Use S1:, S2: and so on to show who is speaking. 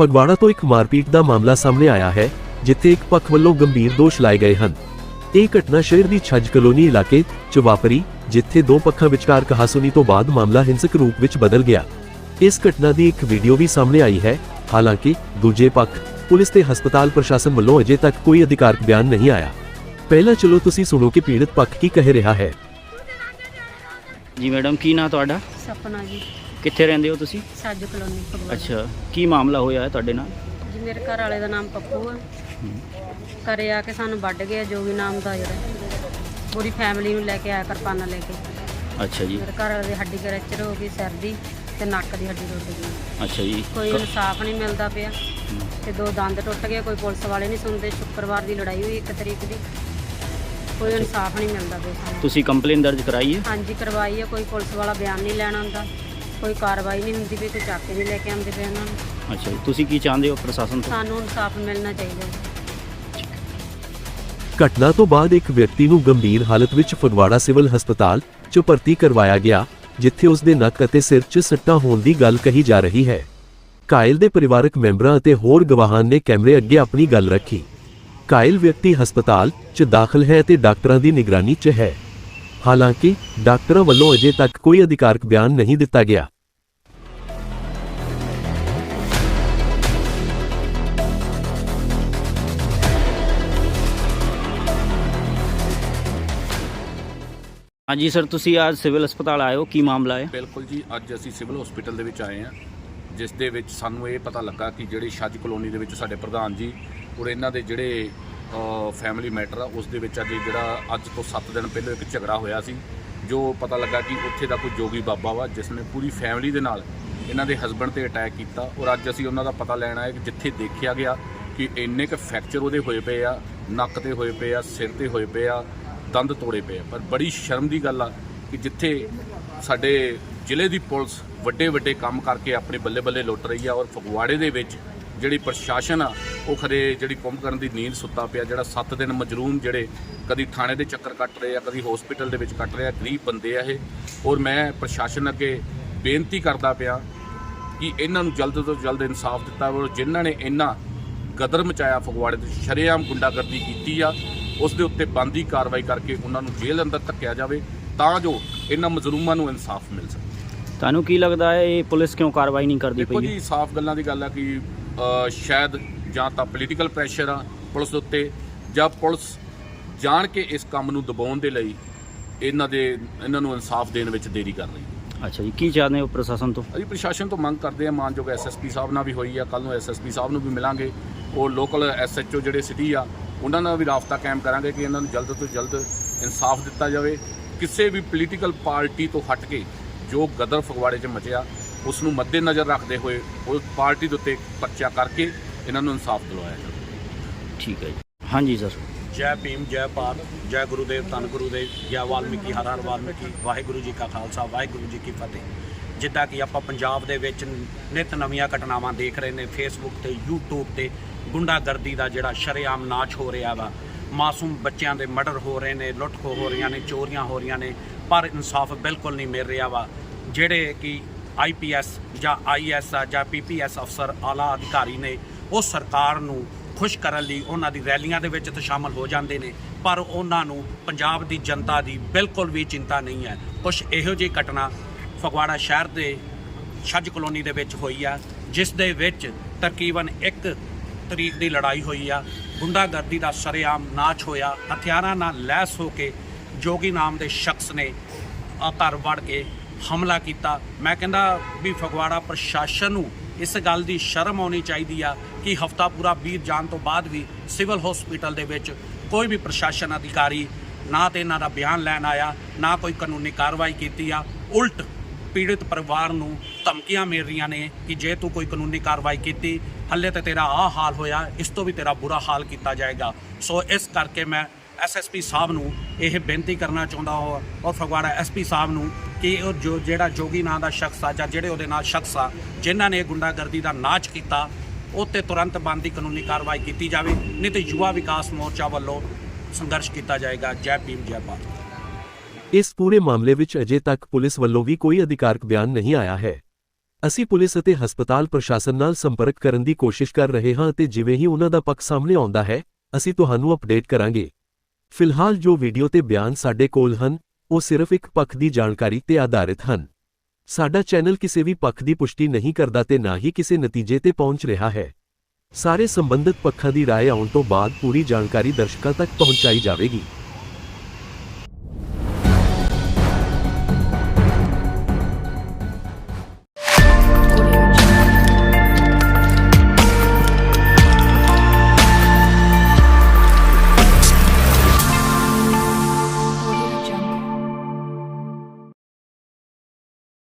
S1: ਫਗਵਾੜਾ ਤੋਂ ਇੱਕ ਮਾਰਪੀਟ ਦਾ ਮਾਮਲਾ ਸਾਹਮਣੇ ਆਇਆ ਹੈ ਜਿੱਥੇ ਇੱਕ ਪੱਖ ਵੱਲੋਂ ਗੰਭੀਰ ਦੋਸ਼ ਲਾਏ ਗਏ ਹਨ। ਇਹ ਘਟਨਾ ਸ਼ਹਿਰ ਦੀ ਛੱਜ ਕਲੋਨੀ ਇਲਾਕੇ ਚ ਵਾਪਰੀ ਜਿੱਥੇ ਦੋ ਪੱਖਾਂ ਵਿਚਕਾਰ ਕਹਾਸੁਨੀ ਤੋਂ ਬਾਅਦ ਮਾਮਲਾ ਹਿੰਸਕ ਰੂਪ ਵਿੱਚ ਬਦਲ ਗਿਆ। ਇਸ ਘਟਨਾ ਦੀ ਇੱਕ ਵੀਡੀਓ ਵੀ ਸਾਹਮਣੇ ਆਈ ਹੈ। ਹਾਲਾਂਕਿ ਦੂਜੇ ਪੱਖ ਪੁਲਿਸ ਤੇ ਹਸਪਤਾਲ ਪ੍ਰਸ਼ਾਸਨ ਵੱਲੋਂ ਅਜੇ ਤੱਕ ਕੋਈ ਅਧਿਕਾਰਕ ਬਿਆਨ ਨਹੀਂ ਆਇਆ। ਪਹਿਲਾਂ ਚਲੋ ਤੁਸੀਂ ਸੁਣੋ ਕਿ ਪੀੜਤ ਪੱਖ ਕੀ ਕਹਿ ਰਿਹਾ ਹੈ।
S2: ਜੀ ਮੈਡਮ ਕੀ ਨਾਂ ਤੁਹਾਡਾ?
S3: ਸਪਨਾ ਜੀ।
S2: ਕਿੱਥੇ ਰਹਿੰਦੇ ਹੋ ਤੁਸੀਂ?
S3: ਸਾਜ ਕਲੋਨੀ ਫਗਵਾੜਾ।
S2: ਅੱਛਾ ਕੀ ਮਾਮਲਾ ਹੋਇਆ ਹੈ ਤੁਹਾਡੇ ਨਾਲ?
S3: ਜੀ ਮੇਰੇ ਘਰ ਵਾਲੇ ਦਾ ਨਾਮ ਪੱਪੂ ਆ। ਘਰੇ ਆ ਕੇ ਸਾਨੂੰ ਵੱਢ ਗਿਆ ਜੋਗੀ ਨਾਮ ਦਾ ਜਿਹੜਾ। ਪੂਰੀ ਫੈਮਿਲੀ ਨੂੰ ਲੈ ਕੇ ਆਇਆ ਕਿਰਪਾਨਾਂ ਲੈ ਕੇ।
S2: ਅੱਛਾ ਜੀ।
S3: ਮੇਰੇ ਘਰ ਵਾਲੇ ਦੀ ਹੱਡੀ ਕਰੈਕਚਰ ਹੋ ਗਈ ਸਿਰ ਦੀ ਤੇ ਨੱਕ ਦੀ ਹੱਡੀ ਟੁੱਟ ਗਈ।
S2: ਅੱਛਾ ਜੀ।
S3: ਕੋਈ ਇਨਸਾਫ ਨਹੀਂ ਮਿਲਦਾ ਪਿਆ। ਤੇ ਦੋ ਦੰਦ ਟੁੱਟ ਗਏ ਕੋਈ ਪੁਲਿਸ ਵਾਲੇ ਨਹੀਂ ਸੁਣਦੇ। ਸ਼ੁੱਕਰਵਾਰ ਦੀ ਲੜਾਈ ਹੋਈ 1 ਤਰੀਕ ਦੀ। ਕੋਈ ਇਨਸਾਫ ਨਹੀਂ ਮਿਲਦਾ ਪਿਆ ਸਾਨੂੰ।
S2: ਤੁਸੀਂ ਕੰਪਲੇਨ ਦਰਜ ਕਰਾਈ ਹੈ?
S3: ਹਾਂਜੀ ਕਰਵਾਈ ਆ ਕੋਈ ਪੁਲਿਸ ਵਾਲਾ ਬਿਆਨ ਨਹੀਂ ਲੈਣ ਆਉਂਦਾ। ਕੋਈ ਕਾਰਵਾਈ ਨਹੀਂ ਹੁੰਦੀ ਵੀ ਕੋਈ ਚੱਕ ਕੇ ਨਹੀਂ ਲੈ ਕੇ ਆਉਂਦੇ ਪਏ ਉਹਨਾਂ ਨੂੰ।
S2: ਅੱਛਾ ਜੀ ਤੁਸੀਂ ਕੀ ਚਾਹੁੰਦੇ ਹੋ ਪ੍ਰਸ਼ਾਸਨ ਤੋਂ?
S3: ਸਾਨੂੰ ਇਨਸਾਫ ਮਿਲਣਾ ਚਾਹੀਦਾ ਹੈ।
S1: ਘਟਨਾ ਤੋਂ ਬਾਅਦ ਇੱਕ ਵਿਅਕਤੀ ਨੂੰ ਗੰਭੀਰ ਹਾਲਤ ਵਿੱਚ ਫਗਵਾੜਾ ਸਿਵਲ ਹਸਪਤਾਲ 'ਚ ਭਰਤੀ ਕਰਵਾਇਆ ਗਿਆ ਜਿੱਥੇ ਉਸ ਦੇ ਨੱਕ ਅਤੇ ਸਿਰ 'ਚ ਸੱਟਾਂ ਹੋਣ ਦੀ ਗੱਲ ਕਹੀ ਜਾ ਰਹੀ ਹੈ। ਕਾਇਲ ਦੇ ਪਰਿਵਾਰਕ ਮੈਂਬਰਾਂ ਅਤੇ ਹੋਰ ਗਵਾਹਾਂ ਨੇ ਕੈਮਰੇ ਅੱਗੇ ਆਪਣੀ ਗੱਲ ਰੱਖੀ। ਕਾਇਲ ਵਿਅਕਤੀ ਹਸਪਤਾਲ 'ਚ ਦਾਖਲ ਹੈ ਤੇ ਡਾਕਟਰਾਂ ਦੀ ਨਿਗਰਾਨੀ 'ਚ ਹੈ। ਹਾਲਾਂਕਿ ਡਾਕਟਰਾਂ ਵੱਲੋਂ ਅਜੇ ਤੱਕ ਕੋਈ ਅਧਿਕਾਰਕ ਬਿਆਨ ਨਹੀਂ ਦਿੱਤਾ ਗਿਆ।
S2: ਹਾਂਜੀ ਸਰ ਤੁਸੀਂ ਅੱਜ ਸਿਵਲ ਹਸਪਤਾਲ ਆਏ ਹੋ ਕੀ ਮਾਮਲਾ ਹੈ?
S4: ਬਿਲਕੁਲ ਜੀ ਅੱਜ ਅਸੀਂ ਸਿਵਲ ਹਸਪੀਟਲ ਦੇ ਵਿੱਚ ਆਏ ਹਾਂ ਜਿਸ ਦੇ ਵਿੱਚ ਸਾਨੂੰ ਇਹ ਪਤਾ ਲੱਗਾ ਕਿ ਜਿਹੜੀ ਛੱਜ ਕਲੋਨੀ ਦੇ ਵਿੱਚ ਸਾਡੇ ਪ੍ਰਧਾਨ ਜੀ ਔਰ ਇਹਨਾਂ ਦੇ ਜਿਹੜੇ ਫੈਮਿਲੀ ਮੈਟਰ ਆ, ਉਸ ਦੇ ਵਿੱਚ ਅੱਜ ਜਿਹੜਾ ਅੱਜ ਤੋਂ 7 ਦਿਨ ਪਹਿਲਾਂ ਇੱਕ ਝਗੜਾ ਹੋਇਆ ਸੀ, ਜੋ ਪਤਾ ਲੱਗਾ ਕਿ ਉੱਥੇ ਦਾ ਕੋਈ ਜੋਗੀ ਬਾਬਾ ਵਾ, ਜਿਸ ਨੇ ਪੂਰੀ ਫੈਮਿਲੀ ਦੇ ਨਾਲ ਇਹਨਾਂ ਦੇ ਹਸਬੰਡ ਤੇ ਅਟੈਕ ਕੀਤਾ, ਔਰ ਅੱਜ ਅਸੀਂ ਉਹਨਾਂ ਦਾ ਪਤਾ ਲੈਣ ਆਏ ਕਿ ਜਿੱਥੇ ਦੇਖਿਆ ਗਿਆ ਕਿ ਇੰਨੇ ਕੁ ਫ੍ਰੈਕਚਰ ਉਹਦੇ ਹੋਏ ਪਏ ਆ, ਨੱਕ ਤੇ ਹੋਏ ਪਏ ਆ, ਸਿਰ ਤੇ ਹੋਏ ਪਏ ਆ, ਦੰਦ ਤੋੜੇ ਪਏ ਆ। ਪਰ ਬੜੀ ਸ਼ਰਮ ਦੀ ਗੱਲ ਆ ਕਿ ਜਿੱਥੇ ਸਾਡੇ ਜ਼ਿਲ੍ਹੇ ਦੀ ਪੁਲਿਸ ਵੱਡੇ ਵੱਡੇ ਕੰਮ ਕਰਕੇ ਆਪਣੇ ਬੱਲੇ ਬੱਲੇ ਲੁੱਟ ਰਹੀ ਆ, ਔਰ ਫਗਵਾੜੇ ਦੇ ਵਿੱਚ ਜਿਹੜੀ ਪ੍ਰਸ਼ਾਸਨ ਆ ਉਹ ਖਰੇ ਜਿਹੜੀ ਕੁੰਭਕਰਨ ਦੀ ਨੀਂਦ ਸੁੱਤਾ ਪਿਆ ਜਿਹੜਾ 7 ਦਿਨ ਮਜਰੂਮ ਜਿਹੜੇ ਕਦੀ ਥਾਣੇ ਦੇ ਚੱਕਰ ਕੱਟ ਰਹੇ ਆ ਕਦੀ ਹਸਪੀਟਲ ਦੇ ਵਿੱਚ ਕੱਟ ਰਹੇ ਆ ਗਰੀਬ ਬੰਦੇ ਆ ਇਹ। ਔਰ ਮੈਂ ਪ੍ਰਸ਼ਾਸਨ ਅੱਗੇ ਬੇਨਤੀ ਕਰਦਾ ਪਿਆ ਕਿ ਇਹਨਾਂ ਨੂੰ ਜਲਦ ਤੋਂ ਜਲਦ ਇਨਸਾਫ ਦਿੱਤਾ ਜਾਵੇ। ਜਿਨ੍ਹਾਂ ਨੇ ਇਹਨਾਂ ਗਦਰ ਮਚਾਇਆ ਫਗਵਾੜੇ ਤੇ ਸ਼ਰੇਆਮ ਗੁੰਡਾਗਰਦੀ ਕੀਤੀ ਆ ਉਸ ਦੇ ਉੱਤੇ ਬੰਦੀ ਕਾਰਵਾਈ ਕਰਕੇ ਉਹਨਾਂ ਨੂੰ ਜੇਲ੍ਹ ਅੰਦਰ ਧੱਕਿਆ ਜਾਵੇ ਤਾਂ ਜੋ ਇਹਨਾਂ ਮਜ਼ਲੂਮਾਂ ਨੂੰ ਇਨਸਾਫ ਮਿਲ ਸਕੇ।
S2: ਤੁਹਾਨੂੰ ਕੀ ਲੱਗਦਾ ਹੈ ਇਹ ਪੁਲਿਸ ਕਿਉਂ ਕਾਰਵਾਈ ਨਹੀਂ ਕਰਦੀ
S4: ਦੇਖੋ
S2: ਪਈ ਹੈ?
S4: ਜੀ ਸਾਫ਼ ਗੱਲਾਂ ਦੀ ਗੱਲ ਆ ਕਿ ਸ਼ਾਇਦ ਜਾਂ ਤਾਂ ਪੋਲੀਟੀਕਲ ਪ੍ਰੈਸ਼ਰ ਆ ਪੁਲਿਸ ਉੱਤੇ ਜਾਂ ਪੁਲਿਸ ਜਾਣ ਕੇ ਇਸ ਕੰਮ ਨੂੰ ਦਬਾਉਣ ਦੇ ਲਈ ਇਹਨਾਂ ਦੇ ਇਹਨਾਂ ਨੂੰ ਇਨਸਾਫ ਦੇਣ ਵਿੱਚ ਦੇਰੀ ਕਰ ਰਹੀ ਹੈ।
S2: ਅੱਛਾ ਜੀ ਕੀ ਚਾਹੁੰਦੇ ਹੋ ਪ੍ਰਸ਼ਾਸਨ ਤੋਂ?
S4: ਅਸੀਂ ਪ੍ਰਸ਼ਾਸਨ ਤੋਂ ਮੰਗ ਕਰਦੇ ਹਾਂ ਮਾਨਯੋਗ ਐਸਐਸਪੀ ਸਾਹਿਬ ਨਾਲ ਵੀ ਹੋਈ ਆ ਕੱਲ ਨੂੰ ਐਸਐਸਪੀ ਸਾਹਿਬ ਨੂੰ ਵੀ ਮਿਲਾਂਗੇ। ਉਹ ਲੋਕਲ ਐਸਐਚਓ ਜਿਹੜੇ ਸਿਟੀ ਆ ਉਹਨਾਂ ਨਾਲ ਵੀ ਰਾਬਤਾ ਕਾਇਮ ਕਰਾਂਗੇ ਕਿ ਇਹਨਾਂ ਨੂੰ ਜਲਦ ਤੋਂ ਜਲਦ ਇਨਸਾਫ ਦਿੱਤਾ ਜਾਵੇ। ਕਿਸੇ ਵੀ ਪੋਲੀਟੀਕਲ ਪਾਰਟੀ ਤੋਂ ਹਟ ਕੇ ਜੋ ਗਦਰ ਫਗਵਾੜੇ 'ਚ ਮਚਿਆ ਉਸ ਨੂੰ ਮੱਦੇਨਜ਼ਰ ਰੱਖਦੇ ਹੋਏ ਉਸ ਪਾਰਟੀ ਦੇ ਉੱਤੇ ਪਰਚਾ ਕਰਕੇ ਇਹਨਾਂ ਨੂੰ ਇਨਸਾਫ ਦਿਲਵਾਇਆ ਜਾਵੇ।
S2: ਠੀਕ ਹੈ ਜੀ। ਹਾਂਜੀ ਸਰ।
S5: ਜੈ ਭੀਮ ਜੈ ਭਾਰਤ ਜੈ ਗੁਰੂਦੇਵ ਧੰਨ ਗੁਰੂਦੇਵ ਜੈ ਵਾਲਮੀਕੀ ਹਰ ਹਰ ਵਾਲਮੀਕੀ ਵਾਹਿਗੁਰੂ ਜੀ ਕਾ ਖਾਲਸਾ ਵਾਹਿਗੁਰੂ ਜੀ ਕੀ ਫਤਿਹ। ਜਿੱਦਾਂ ਕਿ ਆਪਾਂ ਪੰਜਾਬ ਦੇ ਵਿੱਚ ਨਿਤ ਨਵੀਆਂ ਘਟਨਾਵਾਂ ਦੇਖ ਰਹੇ ਨੇ ਫੇਸਬੁੱਕ ਤੇ YouTube ਤੇ ਗੁੰਡਾਗਰਦੀ ਦਾ ਜਿਹੜਾ ਸ਼ਰੇਆਮ ਨਾਚ ਹੋ ਰਿਹਾ ਵਾ ਮਾਸੂਮ ਬੱਚਿਆਂ ਦੇ ਮਰਡਰ ਹੋ ਰਹੇ ਨੇ ਲੁੱਟ ਖੋਹ ਹੋ ਰਹੀਆਂ ਨੇ ਚੋਰੀਆਂ ਹੋ ਰਹੀਆਂ ਨੇ ਪਰ ਇਨਸਾਫ ਬਿਲਕੁਲ ਨਹੀਂ ਮਿਲ ਰਿਹਾ ਵਾ ਜਿਹੜੇ ਕਿ ਆਈਪੀਐਸ ਜਾਂ ਆਈਐਸ ਆ ਜਾਂ ਪੀਪੀਐਸ ਅਫਸਰ, ਆਲਾ ਅਧਿਕਾਰੀ ਨੇ ਉਹ ਸਰਕਾਰ ਨੂੰ ਖੁਸ਼ ਕਰਨ ਲਈ ਉਹਨਾਂ ਦੀ ਰੈਲੀਆਂ ਦੇ ਵਿੱਚ ਤਾਂ ਸ਼ਾਮਲ ਹੋ ਜਾਂਦੇ ਨੇ, ਪਰ ਉਹਨਾਂ ਨੂੰ ਪੰਜਾਬ ਦੀ ਜਨਤਾ ਦੀ ਬਿਲਕੁਲ ਵੀ ਚਿੰਤਾ ਨਹੀਂ ਹੈ। ਕੁਝ ਇਹੋ ਜਿਹੀ ਘਟਨਾ ਫਗਵਾੜਾ ਸ਼ਹਿਰ ਦੇ ਛੱਜ ਕਲੋਨੀ ਦੇ ਵਿੱਚ ਹੋਈ ਆ, ਜਿਸ ਦੇ ਵਿੱਚ ਤਕਰੀਬਨ 1 ਤਰੀਕ ਦੀ ਲੜਾਈ ਹੋਈ ਆ, ਗੁੰਡਾਗਰਦੀ ਦਾ ਸਰੇਆਮ ਨਾਚ ਹੋਇਆ, ਹਥਿਆਰਾਂ ਨਾਲ ਲੈਸ ਹੋ ਕੇ ਜੋਗੀ ਨਾਮ ਦੇ ਸ਼ਖਸ ਨੇ ਘਰ ਵੜ ਕੇ ਹਮਲਾ ਕੀਤਾ। ਮੈਂ ਕਹਿੰਦਾ ਵੀ ਫਗਵਾੜਾ ਪ੍ਰਸ਼ਾਸਨ ਨੂੰ ਇਸ ਗੱਲ ਦੀ ਸ਼ਰਮ ਆਉਣੀ ਚਾਹੀਦੀ ਆ ਕਿ ਹਫਤਾ ਪੂਰਾ ਬੀਤ ਜਾਣ ਤੋਂ ਬਾਅਦ ਵੀ ਸਿਵਲ ਹਸਪੀਟਲ ਦੇ ਵਿੱਚ ਕੋਈ ਵੀ ਪ੍ਰਸ਼ਾਸਨ ਅਧਿਕਾਰੀ ਨਾ ਤੇ ਇਹਨਾਂ ਦਾ ਬਿਆਨ ਲੈਣ ਆਇਆ, ਨਾ ਕੋਈ ਕਾਨੂੰਨੀ ਕਾਰਵਾਈ ਕੀਤੀ ਆ। ਉਲਟ ਪੀੜਿਤ ਪਰਿਵਾਰ ਨੂੰ ਧਮਕੀਆਂ ਮਿਲ ਰਹੀਆਂ ਨੇ ਕਿ ਜੇ ਤੂੰ ਕੋਈ ਕਾਨੂੰਨੀ ਕਾਰਵਾਈ ਕੀਤੀ, ਹੱਲੇ ਤੇ ਤੇਰਾ ਆਹ ਹਾਲ ਹੋਇਆ, ਇਸ ਤੋਂ ਵੀ ਤੇਰਾ ਬੁਰਾ ਹਾਲ ਕੀਤਾ ਜਾਏਗਾ। ਸੋ ਇਸ ਕਰਕੇ ਮੈਂ ਐਸਐਸਪੀ ਸਾਹਿਬ ਨੂੰ ਇਹ ਬੇਨਤੀ ਕਰਨਾ ਚਾਹੁੰਦਾ ਹਾਂ ਔਰ ਫਗਵਾੜਾ ਐਸਪੀ ਸਾਹਿਬ ਨੂੰ ਕਿ ਉਹ ਜੋ ਜਿਹੜਾ ਜੋਗੀ ਨਾਂ ਦਾ ਸ਼ਖਸ ਆ ਜਾਂ ਜਿਹੜੇ ਉਹਦੇ ਨਾਲ ਸ਼ਖਸ ਆ, ਜਿਨ੍ਹਾਂ ਨੇ ਗੁੰਡਾਗਰਦੀ ਦਾ ਨਾਚ ਕੀਤਾ, ਉਹ ਤੇ ਤੁਰੰਤ ਬੰਦੀ ਕਾਨੂੰਨੀ ਕਾਰਵਾਈ ਕੀਤੀ ਜਾਵੇ, ਨਹੀਂ ਤੇ ਯੁਵਾ ਵਿਕਾਸ ਮੋਰਚਾ ਵੱਲੋਂ ਸੰਘਰਸ਼ ਕੀਤਾ ਜਾਏਗਾ। ਜੈ ਭੀਮ, ਜੈ ਭਾਰਤ।
S1: ਇਸ ਪੂਰੇ ਮਾਮਲੇ ਵਿੱਚ ਅਜੇ ਤੱਕ ਪੁਲਿਸ ਵੱਲੋਂ ਵੀ ਕੋਈ ਅਧਿਕਾਰਕ ਬਿਆਨ ਨਹੀਂ ਆਇਆ ਹੈ। ਅਸੀਂ ਪੁਲਿਸ ਅਤੇ ਹਸਪਤਾਲ ਪ੍ਰਸ਼ਾਸਨ ਨਾਲ ਸੰਪਰਕ ਕਰਨ ਦੀ ਕੋਸ਼ਿਸ਼ ਕਰ ਰਹੇ ਹਾਂ ਅਤੇ ਜਿਵੇਂ ਹੀ ਉਹਨਾਂ ਦਾ ਪੱਖ ਸਾਹਮਣੇ ਆਉਂਦਾ ਹੈ, ਅਸੀਂ ਤੁਹਾਨੂੰ ਅਪਡੇਟ ਕਰਾਂਗੇ। ਫਿਲਹਾਲ ਜੋ ਵੀਡੀਓ ਤੇ ਬਿਆਨ ਸਾਡੇ ਕੋਲ ਹਨ ਉਹ ਸਿਰਫ ਇੱਕ ਪੱਖ ਦੀ ਜਾਣਕਾਰੀ ਤੇ ਆਧਾਰਿਤ ਹਨ ਸਾਡਾ ਚੈਨਲ ਕਿਸੇ ਵੀ ਪੱਖ ਦੀ ਪੁਸ਼ਟੀ ਨਹੀਂ ਕਰਦਾ ਤੇ ਨਾ ਹੀ ਕਿਸੇ ਨਤੀਜੇ ਤੇ ਪਹੁੰਚ ਰਿਹਾ ਹੈ ਸਾਰੇ ਸੰਬੰਧਿਤ ਪੱਖਾਂ ਦੀ رائے ਆਉਣ ਤੋਂ ਬਾਅਦ ਪੂਰੀ ਜਾਣਕਾਰੀ ਦਰਸ਼ਕਾਂ ਤੱਕ ਪਹੁੰਚਾਈ ਜਾਵੇਗੀ